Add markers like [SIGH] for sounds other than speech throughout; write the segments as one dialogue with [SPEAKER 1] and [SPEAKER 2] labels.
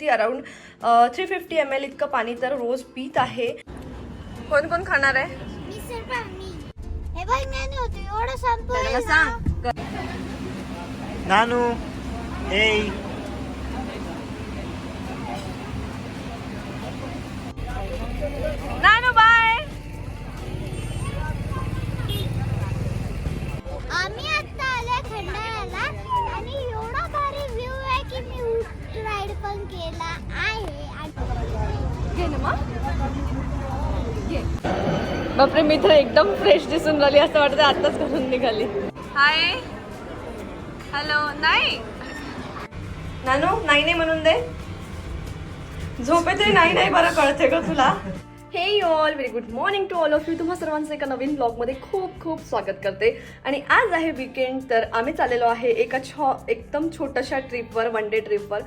[SPEAKER 1] ती around three fifty M L इतकं पाणी तर रोज पित आहे. कोण कोण खाणार आहे?
[SPEAKER 2] हे
[SPEAKER 1] सांग.
[SPEAKER 3] नानू ए
[SPEAKER 1] नानू बाय
[SPEAKER 2] आम्ही आता आले खंडाळ्याला आणि एवढा भारी व्ह्यू आहे की मी ऊट राईड पण केला आहे आणि-
[SPEAKER 1] घे ना मग घे बापरे मी तर एकदम फ्रेश दिसून राहिली असं वाटतं आताच करून निघाली. हाय हॅलो नाही. नानू नाही नाही म्हणून दे. झोपेत नाही नाही बरं कळते का तुला. हे you all very good morning to all of you तुम्हा सर्वांचं एका नवीन ब्लॉगमध्ये खूप खूप स्वागत करते. आणि आज आहे विकेंड तर आम्ही चाललेलो आहे एका छो एकदम छोट्याशा ट्रिपवर वन डे ट्रिपवर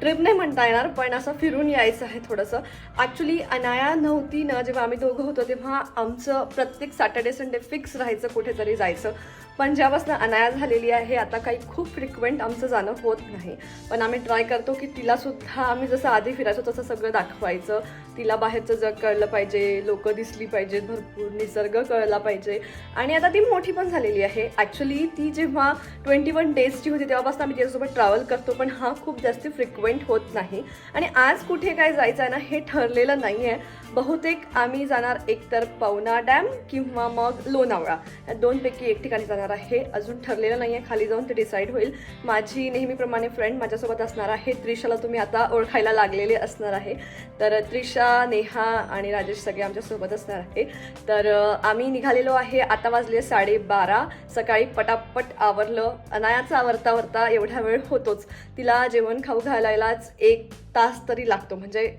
[SPEAKER 1] ट्रिप नाही म्हणता येणार पण असं फिरून यायचं आहे थोडंसं. ॲक्च्युली अनाया नव्हती ना जेव्हा आम्ही दोघं होतो तेव्हा आमचं प्रत्येक सॅटर्डे संडे फिक्स राहायचं कुठेतरी जायचं. पण ज्यापासून अनाया झालेली आहे आता काही खूप फ्रिक्वेंट आमचं जाणं होत नाही. पण आम्ही ट्राय करतो की तिलासुद्धा आम्ही जसं आधी फिरायचो तसं सगळं दाखवायचं. तिला बाहेरचं जग कळलं पाहिजे लोक दिसली पाहिजेत भरपूर निसर्ग कळला पाहिजे. आणि आता ती मोठी पण झालेली आहे. ॲक्च्युली ती जेव्हा ट्वेंटी वन डेजची होती तेव्हापासून आम्ही तिच्यासोबत ट्रॅव्हल करतो पण हा खूप जास्त फ्रिक्वेंट होत नाही. आणि आज कुठे काय जायचं आहे ना हे ठरलेलं नाही आहे बहुतेक आम्ही जाणार एकतर पवना डॅम किंवा मग लोणावळा. या दोनपैकी एक ठिकाणी जाणार आहे. अजून ठरलेलं नाही आहे खाली जाऊन ते डिसाईड होईल. माझी नेहमीप्रमाणे फ्रेंड माझ्यासोबत असणार आहे. त्रिशाला तुम्ही आता ओळखायला लागलेले असणार आहे. तर त्रिशा नेहा आणि राजेश सगळे आमच्यासोबत असणार आहे. तर आम्ही निघालेलो आहे. आता वाजले साडेबारा. सकाळी पटापट आवरलं. अनायाचा आवरता आवरता एवढा वेळ होतोच. तिला जेवण खाऊ घालायलाच एक तास तरी लागतो. म्हणजे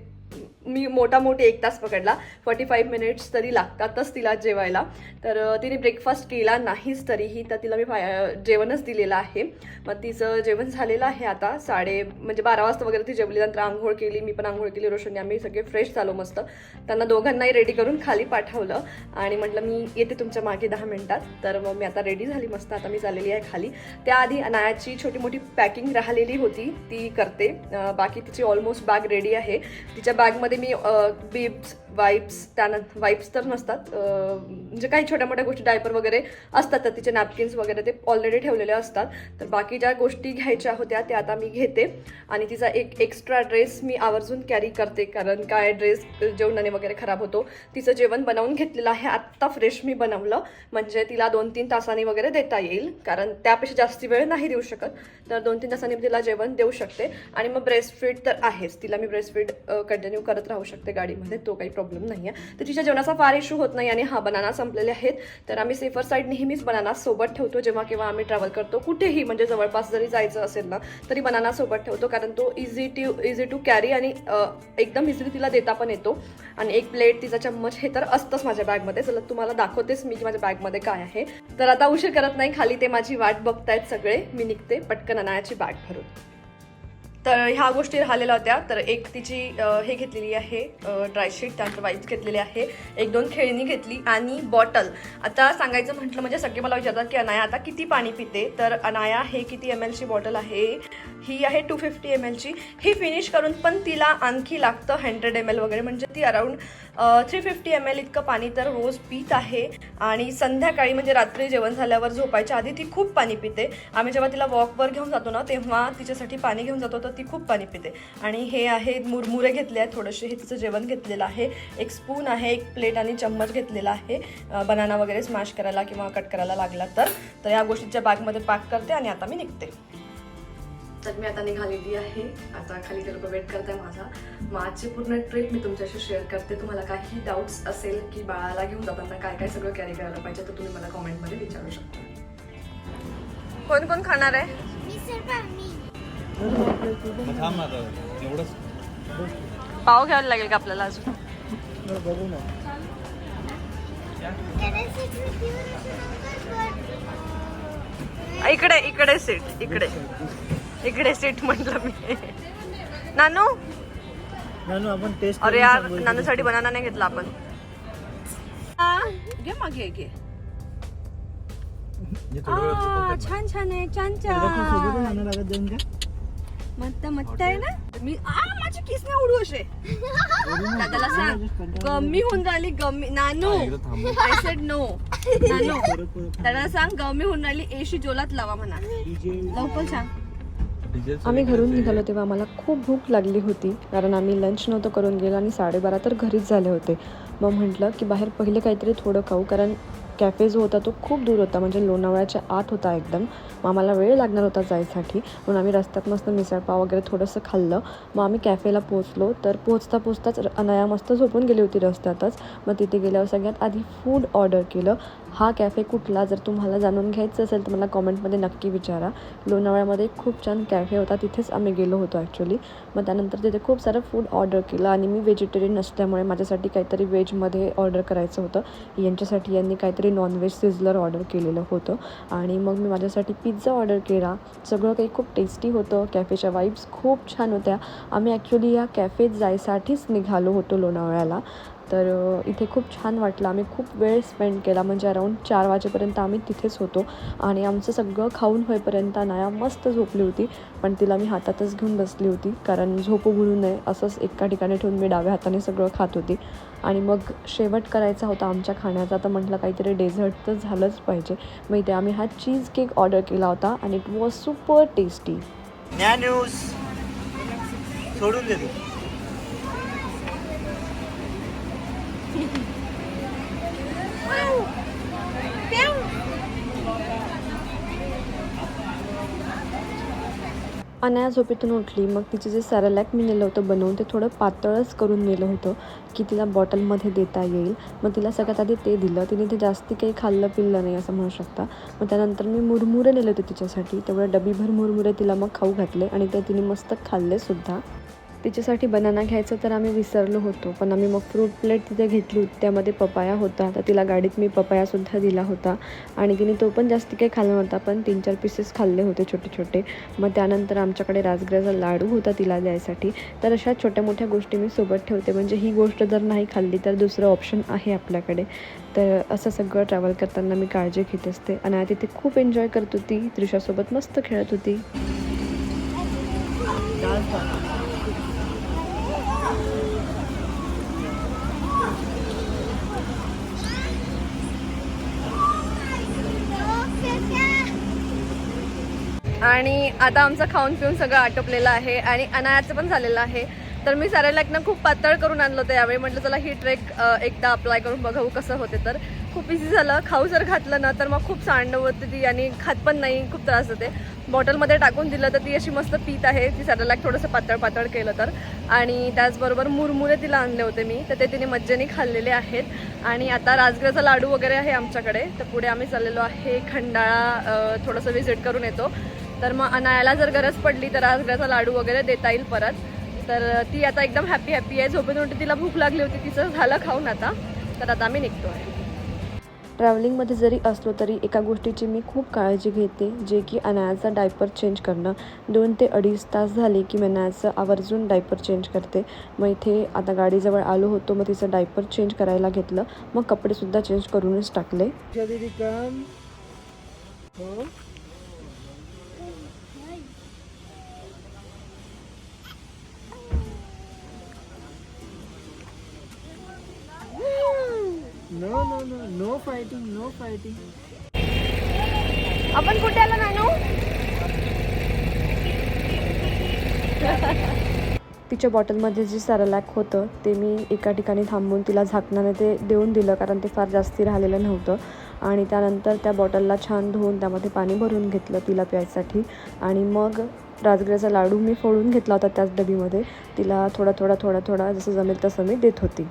[SPEAKER 1] मी मोठा मोठी एक तास पकडला. फॉर्टी फाईव्ह मिनिट्स तरी लागतातच तिला जेवायला. तर तिने ब्रेकफास्ट केला नाहीच तरीही तर तिला मी जेवणच दिलेलं आहे. मग तिचं जेवण झालेलं आहे आता. साडे म्हणजे बारा वाजता वगैरे ती जेवली नंतर आंघोळ केली मी पण आंघोळ केली रोशनी आम्ही सगळे फ्रेश झालो मस्त. त्यांना दोघांनाही रेडी करून खाली पाठवलं. आणि म्हटलं मी येते तुमच्या मागे दहा मिनटात. तर मग मी आता रेडी झाली मस्त. आता मी चाललेली आहे खाली. त्याआधी अनायाची छोटी मोठी पॅकिंग राहिलेली होती. ती करते. बाकी तिची ऑलमोस्ट बॅग रेडी आहे. तिच्या बॅगमध्ये मी बिब्स वाईप्स त्यानंतर वाईप्स तर नसतात. म्हणजे काही छोट्या मोठ्या गोष्टी डायपर वगैरे असतात तर तिचे नॅपकिन्स वगैरे ते ऑलरेडी ठेवलेले असतात. तर बाकी ज्या गोष्टी घ्यायच्या होत्या त्या आता मी घेते. आणि तिचा एक एक्स्ट्रा ड्रेस मी आवर्जून कॅरी करते कारण काय ड्रेस जेवणाने वगैरे खराब होतो. तिचं जेवण बनवून घेतलेलं आहे आत्ता फ्रेश मी बनवलं. म्हणजे तिला दोन तीन तासांनी वगैरे देता येईल कारण त्यापेक्षा जास्ती वेळ नाही देऊ शकत. तर दोन तीन तासांनी तिला जेवण देऊ शकते. आणि मग ब्रेस्ट फीड तर आहेच. तिला मी ब्रेस्ट फीड कंटिन्यू करत राहू शकते गाडीमध्ये तो काही प्रॉब्लेम प्रॉब्लेम नाही आहे तर तिच्या जेवणाचा फार इश्यू होत नाही आणि हा बनाना संपलेले आहेत. तर आम्ही सेफर साईड नेहमीच बनाना सोबत ठेवतो जेव्हा केव्हा आम्ही ट्रॅव्हल करतो. कुठेही म्हणजे जवळपास जरी जायचं असेल ना तरी बनाना सोबत ठेवतो कारण तो easy to easy to carry आणि एकदम इझिली तिला देता पण येतो. आणि एक प्लेट तिचा चम्मच हे तर असतंच माझ्या बॅगमध्ये चला तुम्हाला दाखवतेच मी की माझ्या बॅगमध्ये काय आहे. तर आता उशीर करत नाही खाली ते माझी वाट बघतायत सगळे. मी निघते पटकन अनायाची बॅग भरून. तर ह्या गोष्टी राहिलेल्या होत्या. तर एक तिची हे घेतलेली आहे ड्रायशीट त्यानंतर वाईज घेतलेली आहे. एक दोन खेळणी घेतली आणि बॉटल आता सांगायचं म्हटलं म्हणजे सगळे मला विचारतात की अनाया आता किती पाणी पिते? तर अनाया हे किती एम एलची बॉटल आहे? ही आहे टू फिफ्टी एम एलची ही फिनिश करून पण तिला आणखी लागतं हंड्रेड एम एल वगैरे. म्हणजे ती around three fifty M L इतकं पाणी तर रोज पित आहे. आणि संध्याकाळी म्हणजे रात्री जेवण झाल्यावर झोपायच्या आधी ती खूप पाणी पिते. आम्ही जेव्हा तिला वॉकवर घेऊन जातो ना तेव्हा तिच्यासाठी पाणी घेऊन जातो तर ती खूप पाणी पिते. आणि हे आहे मुरमुरे घेतले आहेत थोडेसे हे तिचं जेवण घेतलेलं आहे. एक स्पून आहे एक प्लेट आणि चम्मच घेतलेला आहे. बनाना वगैरे स्मॅश करायला किंवा कट करायला लागला तर तर या गोष्टीच्या बॅगमध्ये पॅक करते आणि आता मी निघते. तर मी आता निघालेली आहे. आता खाली ते लोक वेट करत आहे माझा. मग आजची पूर्ण ट्रिप मी तुमच्याशी शेअर करते. तुम्हाला काही डाऊट्स असेल की बाळाला घेऊन जाताना काय काय सगळं कॅरी करायला पाहिजे तर तुम्ही मला कॉमेंटमध्ये विचारू शकता. कोण कोण खाणार आहे? पाव घ्यायला लागेल का आपल्याला अजून? इकडे इकडे सीट इकडे. इकडे सीट म्हटलं मी. नानू?
[SPEAKER 3] नानू आपण टेस्ट
[SPEAKER 1] अरे यार नानूसाठी बनाना नाही घेतला आपण. घे मग घे. छान छान आहे छान छान. मस्त मस्त आहे ना? मी आ किस नाही उडू असे. [LAUGHS] दादाला सांग गमी होऊन राहिली gummy. Nanu I said no Nanu दादाला सांग गमी होऊन राहिली एशी जोलात लावा म्हणा. लवकर सांग.
[SPEAKER 4] आम्ही घरून निघालो तेव्हा आम्हाला खूप भूक लागली होती कारण आम्ही लंच नव्हतं करून गेलो आणि साडेबारा तर घरीच झाले होते. मग म्हटलं की बाहेर पहिले काहीतरी थोडं खाऊ कारण कॅफे जो होता तो खूप दूर होता म्हणजे लोणावळ्याच्या आत होता एकदम. मग आम्हाला वेळ लागणार होता जायसाठी म्हणून आम्ही रस्त्यात मस्त मिसळपाव वगैरे थोडंसं खाल्लं. मग आम्ही कॅफेला पोचलो तर पोचता पोचताच अनाया मस्त झोपून गेली होती रस्त्यातच. मग तिथे गेल्यावर सगळ्यात आधी फूड ऑर्डर केलं. हा कॅफे कुठला जर तुम्हाला जाणून घ्यायचं असेल तर मला कॉमेंटमध्ये नक्की विचारा. लोणावळ्यामध्ये खूप छान कॅफे होता तिथेच आम्ही गेलो होतो ॲक्च्युली मग त्यानंतर तिथे खूप सारं फूड ऑर्डर केलं आणि मी व्हेजिटेरियन असल्यामुळे माझ्यासाठी काहीतरी व्हेजमध्ये ऑर्डर करायचं होतं. यांच्यासाठी यांनी काहीतरी नॉनव्हेज सिझलर ऑर्डर केलेलं होतं. आणि मग मी माझ्यासाठी पिझ्झा ऑर्डर केला. सगळं काही खूप टेस्टी होतं. कॅफेच्या वाईब्स खूप छान होत्या. आम्ही ॲक्च्युली या कॅफेत जायसाठीच निघालो होतो लोणावळ्याला. तर इथे खूप छान वाटलं. आम्ही खूप वेळ स्पेंड केला. म्हणजे अराऊंड चार वाजेपर्यंत आम्ही तिथेच होतो. आणि आमचं सगळं खाऊन होईपर्यंत नाया मस्त झोपली होती. पण तिला मी हातातच घेऊन बसली होती. कारण झोप उघडू नये असंच एका ठिकाणी ठेवून मी डाव्या हाताने सगळं खात होती. आणि मग शेवट करायचा होता आमच्या खाण्याचा. तर म्हटलं काहीतरी डेझर्ट तर झालंच पाहिजे. मग इथे आम्ही हा चीज केक ऑर्डर केला होता. आणि it was super tasty
[SPEAKER 3] news. सोडून देतो
[SPEAKER 4] अनाया झोपेतून उठली. मग तिचे जे सॅरलॅक मी नेलं होतं बनवून ते थोडं पातळच करून नेलं होतं की तिला बॉटलमध्ये देता येईल. मग तिला सगळ्यात आधी ते दिलं. तिने ते जास्ती काही खाल्लं पिल्लं नाही असं म्हणू शकता. मग त्यानंतर मी मुरमुरे नेले होते तिच्यासाठी. तेवढं डबीभर मुरमुरे तिला मग खाऊ घातले आणि ते तिने मस्त खाल्ले सुद्धा तिच्यासाठी बनाना घ्यायचं तर आम्ही विसरलो होतो. पण आम्ही मग फ्रूट प्लेट तिथे घेतली. होती त्यामध्ये पपाया होता. तर तिला गाडीत मी पपायासुद्धा दिला होता. आणि तिने तो पण जास्त काही खाल्ला नव्हता. पण तीन चार पीसेस खाल्ले होते छोटे छोटे. मग त्यानंतर आमच्याकडे राजगिराचा लाडू होता तिला द्यायसाठी. तर अशा छोट्या मोठ्या गोष्टी मी सोबत ठेवते. म्हणजे ही गोष्ट जर नाही खाल्ली तर दुसरं ऑप्शन आहे आपल्याकडे. तर असं सगळं ट्रॅव्हल करताना मी काळजी घेत असते. आणि तिथे खूप एन्जॉय करत होती. त्रिशासोबत मस्त खेळत होती.
[SPEAKER 1] आणि आता आमचं खाऊन पिऊन सगळं आटोपलेलं आहे आणि अनायाचं पण झालेलं आहे. तर मी सॅरेलॅकनं खूप पातळ करून आणलं होतं यावेळी. म्हटलं चला ही ट्रेक एकदा अप्लाय करून बघावू कसं होते तर. खूप इझी झालं. खाऊ जर घातलं ना तर मग खूप सांडव होते ती आणि खात पण नाही खूप त्रास होते. बॉटलमध्ये टाकून दिलं तर ती अशी मस्त पीत आहे. ती सॅरेलॅक थोडंसं पातळ पातळ केलं तर. आणि त्याचबरोबर मुरमुरे तिला आणले होते मी. तर ते तिने मज्जेने खाल्लेले आहेत. आणि आता राजगिराचा लाडू वगैरे आहे आमच्याकडे. तर पुढे आम्ही चाललेलो आहे खंडाळा थोडंसं व्हिजिट करून येतो. तर मग अनायाला जर गरज पडली तर राजगिराचा लाडू वगैरे देता येईल परत. तर ती आता एकदम हॅपी हॅपी आहे. झोपेतून उठते तिला भूक लागली होती तिचं झालं खाऊन आता. तर आता आम्ही निघतो आहे.
[SPEAKER 4] ट्रॅव्हलिंगमध्ये जरी असलो तरी एका गोष्टीची मी खूप काळजी घेते जे की अनायाचा डायपर चेंज करणं. दोन ते अडीच तास झाले की मी अनायाचं आवर्जून डायपर चेंज करते. मग इथे आता गाडीजवळ आलो होतो मग तिचं डायपर चेंज करायला घेतलं. मग कपडेसुद्धा चेंज करूनच टाकले.
[SPEAKER 3] No no fighting no fighting
[SPEAKER 1] आपण कुठे आलो नानू?
[SPEAKER 4] तिच्या बॉटलमध्ये जे सॅरलॅक होतं ते मी एका ठिकाणी थांबून तिला झाकणाने ते देऊन दिलं कारण ते फार जास्ती राहिलेलं नव्हतं. आणि त्यानंतर त्या बॉटलला छान धुवून त्यामध्ये पाणी भरून घेतलं तिला प्यायसाठी. आणि मग राजगिराचा लाडू मी फोडून घेतला होता त्याच डबीमध्ये. तिला थोडा थोडा थोडा थोडा जसं जमेल तसं मी देत होती.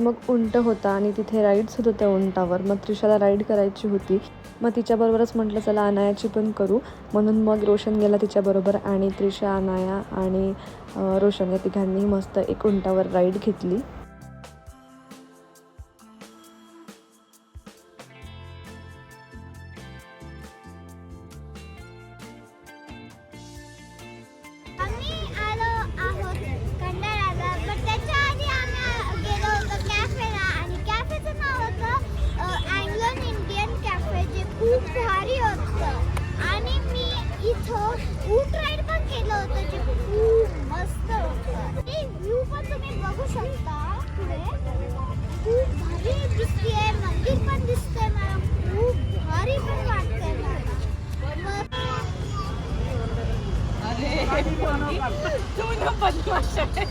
[SPEAKER 4] मग उंट होता आणि तिथे राईड्स होतं त्या उंटावर. मग त्रिशाला राईड करायची होती. मग तिच्याबरोबरच म्हटलं चला अनायाची पण करू. म्हणून मग रोशन गेला तिच्याबरोबर आणि त्रिशा अनाया आणि रोशन या तिघांनी मस्त एक उंटावर राईड घेतली.
[SPEAKER 1] बदमाश आहे.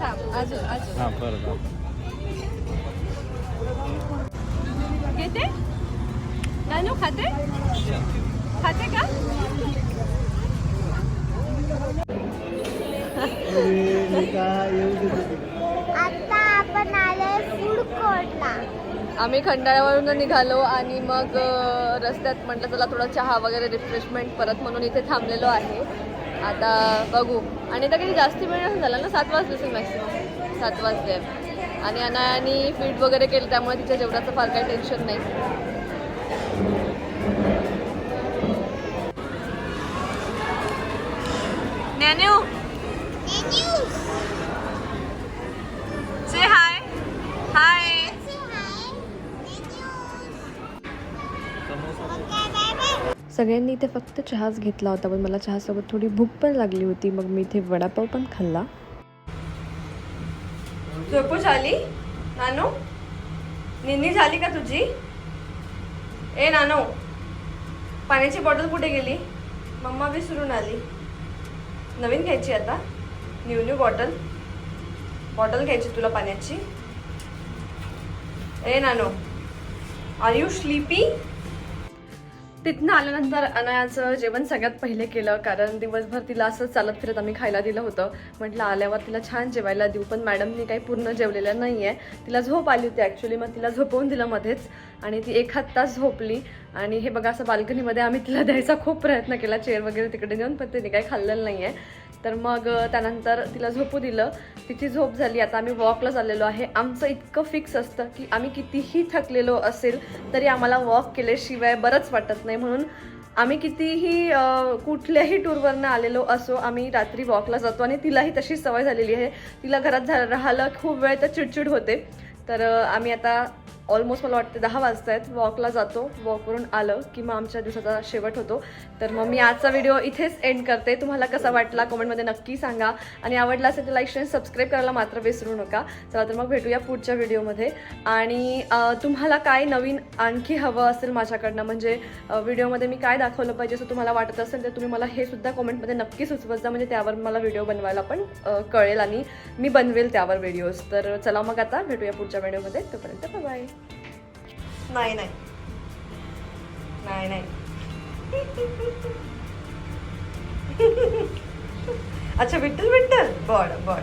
[SPEAKER 1] थांब, अजून अजून
[SPEAKER 3] हां परत
[SPEAKER 1] घेते नानू खाते खाते का
[SPEAKER 2] आता आपण आलोय फूड कोर्टला
[SPEAKER 1] आम्ही खंडाळ्यावरून निघालो आणि मग रस्त्यात म्हटलं चला थोडा चहा वगैरे रिफ्रेशमेंट परत म्हणून इथे थांबलेलो आहे. आता बघू. आणि आता काही जास्ती वेळ झाला ना सात वाजले असेल मॅक्सिमम सात वाजले. आणि अनायानी फिट वगैरे केलं त्यामुळे तिच्या जेवणाचं फार काही टेन्शन नाही. ज्ञानू से हाय हाय
[SPEAKER 4] सगळ्यांनी इथे फक्त चहाच घेतला होता पण मला चहासोबत थोडी भूक पण लागली होती मग मी इथे वडापाव पण खाल्ला.
[SPEAKER 1] झोपू झाली? नानू? निन्नी झाली का तुझी? ए नानो पाण्याची बॉटल कुठे गेली? मम्मा विसरून आली. नवीन घ्यायची आता. New new bottle. बॉटल घ्यायची तुला पाण्याची. ए नानो आर यू स्लीपी तिथनं आल्यानंतर अनायाचं जेवण सगळ्यात पहिले केलं कारण दिवसभर तिला असं चालत फिरत आम्ही खायला दिलं होतं. म्हटलं आल्यावर तिला छान जेवायला देऊ पण मॅडमनी काही पूर्ण जेवलेलं नाही आहे तिला झोप आली होती ॲक्च्युली मग तिला झोपवून दिलं मध्येच. आणि ती एक हात तास झोपली. आणि हे बघा असं बाल्कनीमध्ये आम्ही तिला [LAUGHS] द्यायचा खूप प्रयत्न केला. चेअर वगैरे तिकडे नेऊन पण तिने काही खाल्लेलं नाही आहे तर मग त्यानंतर तिला झोपू दिलं. तिची झोप झाली. आता आम्ही वॉकला चाललेलो आहे. आमचं इतकं फिक्स असतं की आम्ही कितीही थकलेलो असेल तरी आम्हाला वॉक केल्याशिवाय बरंच वाटत नाही. म्हणून आम्ही कितीही कुठल्याही टूरवरनं आलेलो असो आम्ही रात्री वॉकला जातो आणि तिलाही तशी सवय झालेली आहे. तिला घरात झा राहिलं खूप वेळ तर चिडचिड होते. तर आम्ही आता ऑलमोस्ट मला वाटते दहा वाजता आहेत वॉकला जातो. वॉकवरून आलं की मग आमच्या दिवसाचा शेवट होतो. तर मग मी आजचा व्हिडिओ इथेच एंड करते. तुम्हाला कसा वाटला कमेंटमध्ये नक्की सांगा. आणि आवडला असेल तर लाईक शेअर सबस्क्राईब करायला मात्र विसरू नका. चला तर मग भेटूया पुढच्या व्हिडिओमध्ये आणि तुम्हाला काय नवीन आणखी हवं असेल माझ्याकडनं म्हणजे व्हिडिओमध्ये मी काय दाखवलं पाहिजे असं तुम्हाला वाटत असेल तर तुम्ही मला हे सुद्धा कमेंटमध्ये नक्की सुचवत जा. म्हणजे त्यावर मला व्हिडिओ बनवायला पण कळेल आणि मी बनवेल त्यावर व्हिडिओज तर चला मग आता भेटूया पुढच्या व्हिडिओमध्ये तोपर्यंत बाय नाही नाही. नाही नाही. [LAUGHS] अच्छा विठ्ठल विठ्ठल. बड बड